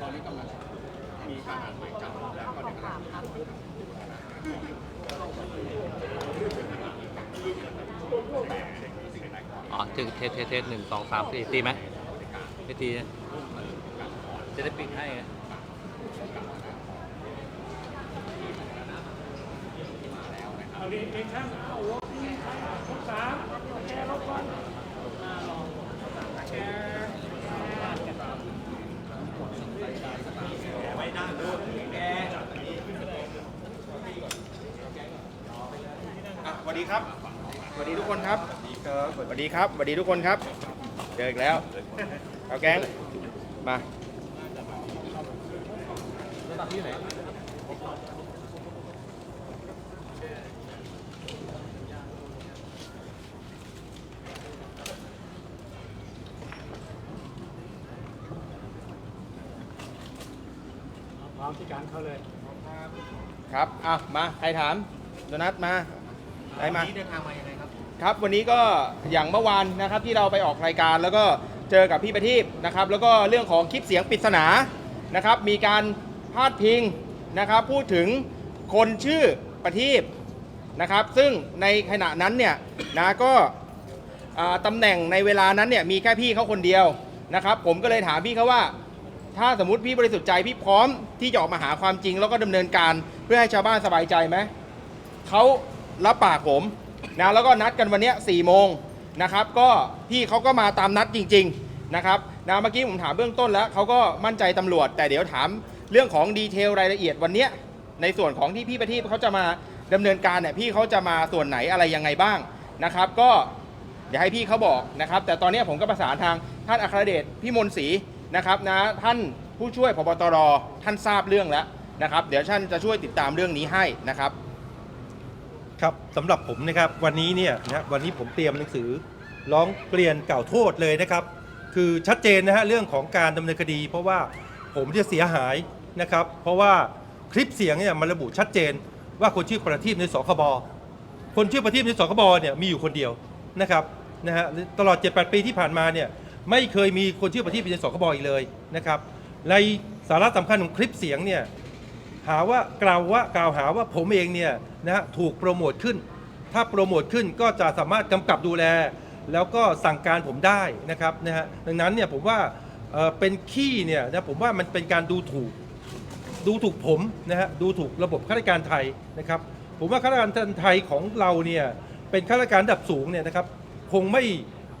ตอนนี้กำลังมีการอ่านหมายจับแล้วก็เดี๋ยวกำลังอ๋อจึงเทสเทสเทสหนึ่งสองสามสี่ตีไหมไม่ตีนะจะได้ปิดให้ไงเอาดีเองช่างเอาหัวทุกสามแกรถก่อนแกไม่ได้ดูแก อะสวัสดี ครับสวัสดีทุกคนครับสวัสดีครับสวัสดีทุกคนครับเจออีกแล้วเอาแก๊งมาพร้อมที่การเข้าเลย ครับอะมาใครถามโดนัทมา ได้มาเดินทางมายังไงครับครับวันนี้ก็อย่างเมื่อวานนะครับที่เราไปออกรายการแล้วก็เจอกับพี่ประทีปนะครับแล้วก็เรื่องของคลิปเสียงปริศนานะครับมีการพาดพิงนะครับพูดถึงคนชื่อประทีปนะครับซึ่งในขณะนั้นเนี่ยนะก็อ่าตำแหน่งในเวลานั้นเนี่ยมีแค่พี่เขาคนเดียวนะครับผมก็เลยถามพี่เขาว่า ถ้าสมมติพี่บริสุทธิ์ใจพี่พร้อมที่จะออกมาหาความจริง แล้วก็ดำเนินการเพื่อให้ชาวบ้านสบายใจไหม เขา รับปากผมนะแล้วก็นัดกันวันนี้สี่โมงนะครับ ก็พี่เขาก็มาตามนัดจริง ๆนะครับนะเมื่อกี้ผมถามเบื้องต้นแล้วเขาก็มั่นใจตำรวจ แต่เดี๋ยวถามเรื่องของดีเทลรายละเอียดวันนี้ในส่วนของที่พี่ประทีปเขาจะมาดำเนินการเนี่ยพี่เขาจะมาส่วนไหนอะไรยังไงบ้างนะครับ ก็เดี๋ยวให้พี่เขาบอกนะครับ แต่ตอนนี้ผมก็ประสานทางท่านอัครเดชพี่มนศรีนะครับนะท่านผู้ช่วยพบตรท่านทราบเรื่องแล้วนะครับ เดี๋ยวท่านจะช่วยติดตามเรื่องนี้ให้นะครับ ครับสำหรับผมนะครับวันนี้เนี่ยนะวันนี้ผมเตรียมหนังสือร้องเรียนกล่าวโทษเลยนะครับ คือชัดเจนนะฮะเรื่องของการดำเนินคดี เพราะว่าผมจะเสียหายนะครับ เพราะว่าคลิปเสียงเนี่ยมันระบุชัดเจน ว่าคนชื่อประทีปในสคบคนชื่อประทีปในสคบเนี่ยมีอยู่คนเดียวนะครับนะฮะตลอด 7-8 ปีที่ผ่านมาเนี่ยไม่เคยมีคนชื่อประทีปในสคบอีกเลยนะครับในสาระสำคัญของคลิปเสียงเนี่ย หาว่ากล่าวว่ากล่าวหาว่าผมเองเนี่ยนะฮะถูกโปรโมทขึ้น ถ้าโปรโมทขึ้นก็จะสามารถกำกับดูแล แล้วก็สั่งการผมได้นะครับนะฮะดังนั้นเนี่ยผมว่าเอ่อเป็นขี้เนี่ยนะผมว่ามันเป็นการดูถูก ดูถูกผมนะฮะดูถูกระบบข้าราชการไทยนะครับ ผมว่าข้าราชการไทยของเราเนี่ยเป็นข้าราชการระดับสูงเนี่ยนะครับคงไม่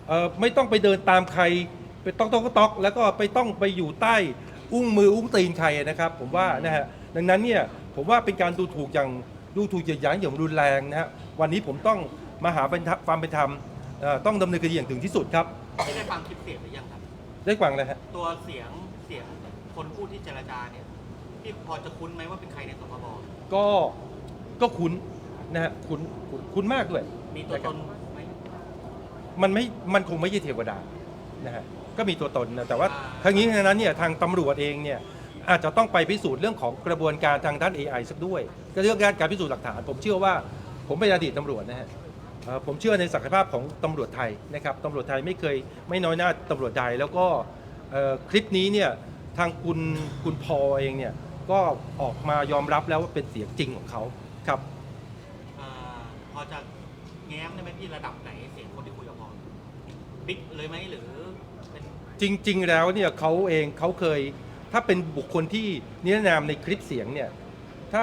เอ่อไม่ต้องไปเดินตามใครไปต้องต้องก็ตอกแล้วก็ไปต้องไปอยู่ใต้ อุ้งมืออุ้งตีนใครนะครับ ผมว่านะฮะดังนั้นเนี่ยผมว่าเป็นการดูถูกอย่างดูถูกอย่างอย่างรุนแรงนะฮะวันนี้ผมต้องมาหาเป็นธรรมความเป็นธรรมเอ่อต้องดำเนินคดีอย่างถึงที่สุดครับไม่ได้ฟังคลิปเสียงหรือยังครับ ได้กวางเลยฮะ ตัวเสียงเสียงคนพูดที่เจรจาเนี่ยพี่พอจะคุ้นไหมว่าเป็นใครในสคบก็ก็คุ้นนะฮะคุ้นคุ้นคุ้นมากด้วย มีตัวตนไหมมันไม่มันคงไม่ใช่เทวดานะฮะ ก็มีตัวตนนะแต่ว่าทั้งนี้ทั้งนั้นเนี่ยทางตำรวจเองเนี่ยอาจจะต้องไปพิสูจน์เรื่องของกระบวนการทางด้าน AI สักด้วย ก็เรื่องการการพิสูจน์หลักฐาน ผมเชื่อว่าผมเป็นอดีตตำรวจนะฮะเอ่อผมเชื่อในศักยภาพของตำรวจไทยนะครับตำรวจไทยไม่เคยไม่น้อยหน้าตำรวจใดแล้วก็เอ่อคลิปนี้เนี่ยทางคุณคุณพอเองเนี่ยก็ออกมายอมรับแล้วว่าเป็นเสียงจริงของเขาครับ อ่าพอจะแง้มได้ไหมพี่ระดับไหนเสียงคนที่คุยกับพอบิ๊กเลยไหมหรือเป็น จริง ๆ แล้วเนี่ยเขาเองเขาเคย ถ้าเป็นบุคคลที่นิรนามในคลิปเสียงเนี่ยถ้า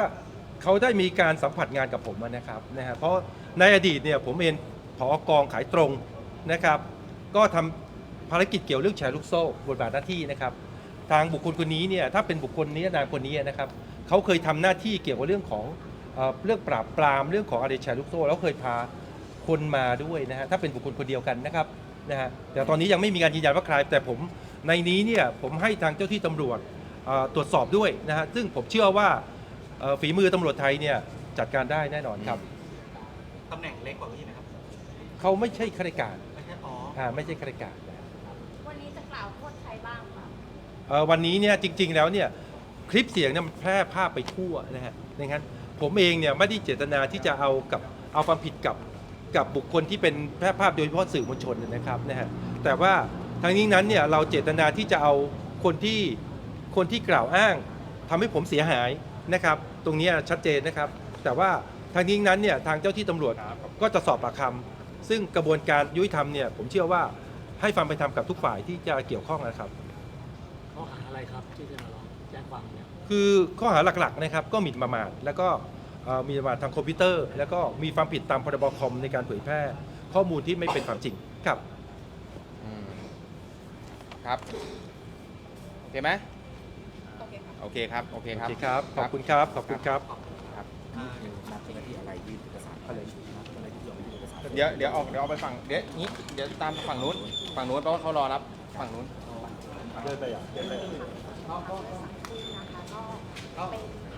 เขาได้มีการสัมผัสงานกับผมนะครับนะฮะเพราะในอดีตเนี่ยผมเองผอกองขายตรงนะครับ ก็ทำภารกิจเกี่ยวเรื่องแชร์ลูกโซ่บทบาทหน้าที่นะครับ ทางบุคคลคนนี้เนี่ยถ้าเป็นบุคคลนิรนามคนนี้นะครับเขาเคยทำหน้าที่เกี่ยวกับเรื่องของเอเรื่องปราบปรามเรื่องของอะไรแชร์ลูกโซ่แล้วเคยพาคนมาด้วยนะฮะถ้าเป็นบุคคลคนเดียวกันนะครับ นะฮะแต่ตอนนี้ยังไม่มีการยืนยันว่าใคร แต่ผมในนี้เนี่ยผมให้ทางเจ้าที่ตำรวจเอ่อตรวจสอบด้วยนะฮะซึ่งผมเชื่อว่าเอ่อฝีมือตำรวจไทยเนี่ยจัดการได้แน่นอนครับ ตำแหน่งเล็กกว่าพี่ไหมครับเขาไม่ใช่ข้าราชการไม่ใช่อ๋ออ่าไม่ใช่ข้าราชการนะ วันนี้จะกล่าวโทษใครบ้างคะเอ่อวันนี้เนี่ยจริงๆแล้วเนี่ยคลิปเสียงเนี่ยมันแพร่ภาพไปทั่วนะฮะดังนั้นผมเองเนี่ยไม่ได้เจตนาที่จะเอากับเอาความผิดกับ กับบุคคลที่เป็นแพร่ภาพโดยเฉพาะสื่อมวลชนนะครับนะฮะแต่ว่าทั้งนี้นั้นเนี่ยเราเจตนาที่จะเอาคนที่คคนที่กล่าวอ้างทำให้ผมเสียหายนะครับ ตรงเนี้ยชัดเจนนะครับ แต่ว่าทางนี้ทั้งนั้นเนี่ยทางเจ้าที่ตำรวจก็จะสอบปากคำซึ่งกระบวนการยุติธรรมเนี่ยผมเชื่อว่าให้ความเป็นธรรมกับทุกฝ่ายที่จะเกี่ยวข้องนะครับข้อหาอะไรครับที่จะมาร้องแจ้งความเนี่ยคือข้อหาหลักๆนะครับก็หมิ่นประมาทแล้วก็เอ่อห มีประมาททางคอมพิวเตอร์ แล้วก็มีความผิดตามพรบคอมในการเผยแพร่ข้อมูลที่ไม่เป็นความจริงครับอืมครับโอเคไหมโอเคครับโอเคโอครับ เคครับ ขอบคุณครับ ขอบคุณครับ เดี๋ยวเดี๋ยวออกเดี๋ยวเอาไปฝั่งเดี๋ยวนี้เดี๋ยวตามฝั่งนู้นฝั่งนู้นเพราะว่าเขารอรับฝั่งนู้นขอ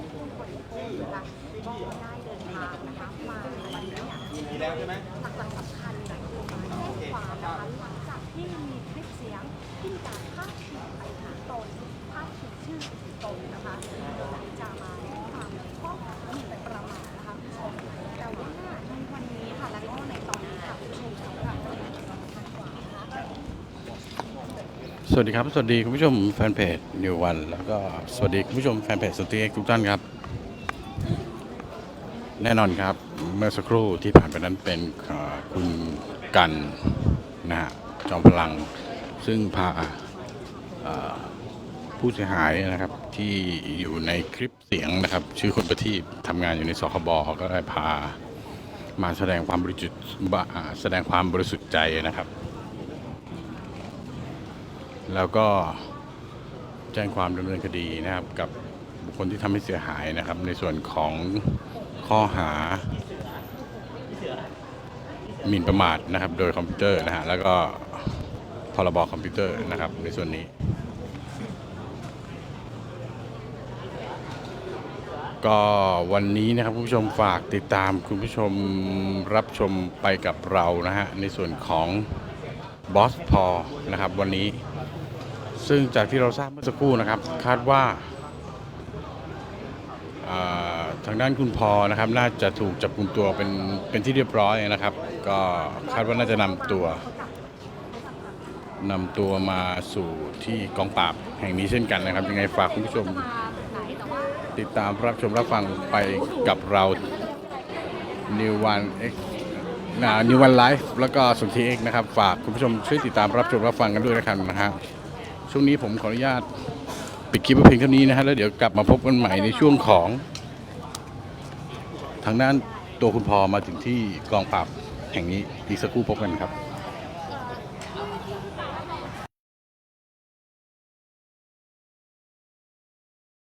งผู้บริโภคนะคะก็ได้เดินทางนะคะมาวันนี้เนี่ย มีแล้วใช่ไหม หลักๆสำคัญเนี่ยคือมาแจ้งความนะคะหลังจากที่มีคลิปเสียงที่มีการพาดพิงไปหาตนพาดพิงชื่อตนนะคะโดยจะมาแจ้งความในข้อหาหมิ่นประมาทนะคะคุณผู้ชมแต่ว่าในวันนี้ค่ะแล้วก็ในตอนนี้ค่ะคุณผู้ชมสำหรับประเด็นสำคัญกว่านะคะ สวัสดีครับ สวัสดีคุณผู้ชมแฟนเพจนิววัน แล้วก็สวัสดีคุณผู้ชมแฟนเพจสตีเอ็กทุกท่านครับ แน่นอนครับเมื่อสักครู่ที่ผ่านไปนั้นเป็นคุณกันนะฮะจอมพลัง ซึ่งพาผู้เสียหายนะครับที่อยู่ในคลิปเสียงนะครับ ชื่อคุณประทีปทำงานอยู่ในสคบก็ได้พามาแสดงความบริสุทธิ์แสดงความบริสุทธิ์ใจนะครับ แล้วก็แจ้งความดำเนินคดีนะครับ กับบุคคลที่ทำให้เสียหายนะครับ ในส่วนของข้อหาหมิ่นประมาทนะครับ โดยคอมพิวเตอร์นะฮะแล้วก็พรบคอมพิวเตอร์นะครับ ในส่วนนี้ ก็วันนี้นะครับคุณผู้ชมฝากติดตามคุณผู้ชมรับชมไปกับเรานะฮะในส่วนของบอสพอนะครับวันนี้ ซึ่งจากที่เราทราบเมื่อสักครู่นะครับ คาดว่าทางด้านคุณพอนะครับ น่าจะถูกจับกลุ่มตัวเป็นเป็นที่เรียบร้อยนะครับ ก็คาดว่าน่าจะนำตัวนำตัวมาสู่ที่กองปราบแห่งนี้เช่นกันนะครับ ยังไงฝากคุณผู้ชมติดตามรับชมรับฟังไปกับเรา New One X นะ New One Life แล้วก็สุนทรี X นะครับ ฝากคุณผู้ชมช่วยติดตามรับชมรับฟังกันด้วยนะครับนะฮะ ช่วงนี้ผมขออนุญาตปิดคลิปเพียงเท่านี้นะฮะแล้วเดี๋ยวกลับมาพบกันใหม่ในช่วงของ ทางด้านตัวคุณพอมาถึงที่กองปราบแห่งนี้อีกสักครู่พบกันครับ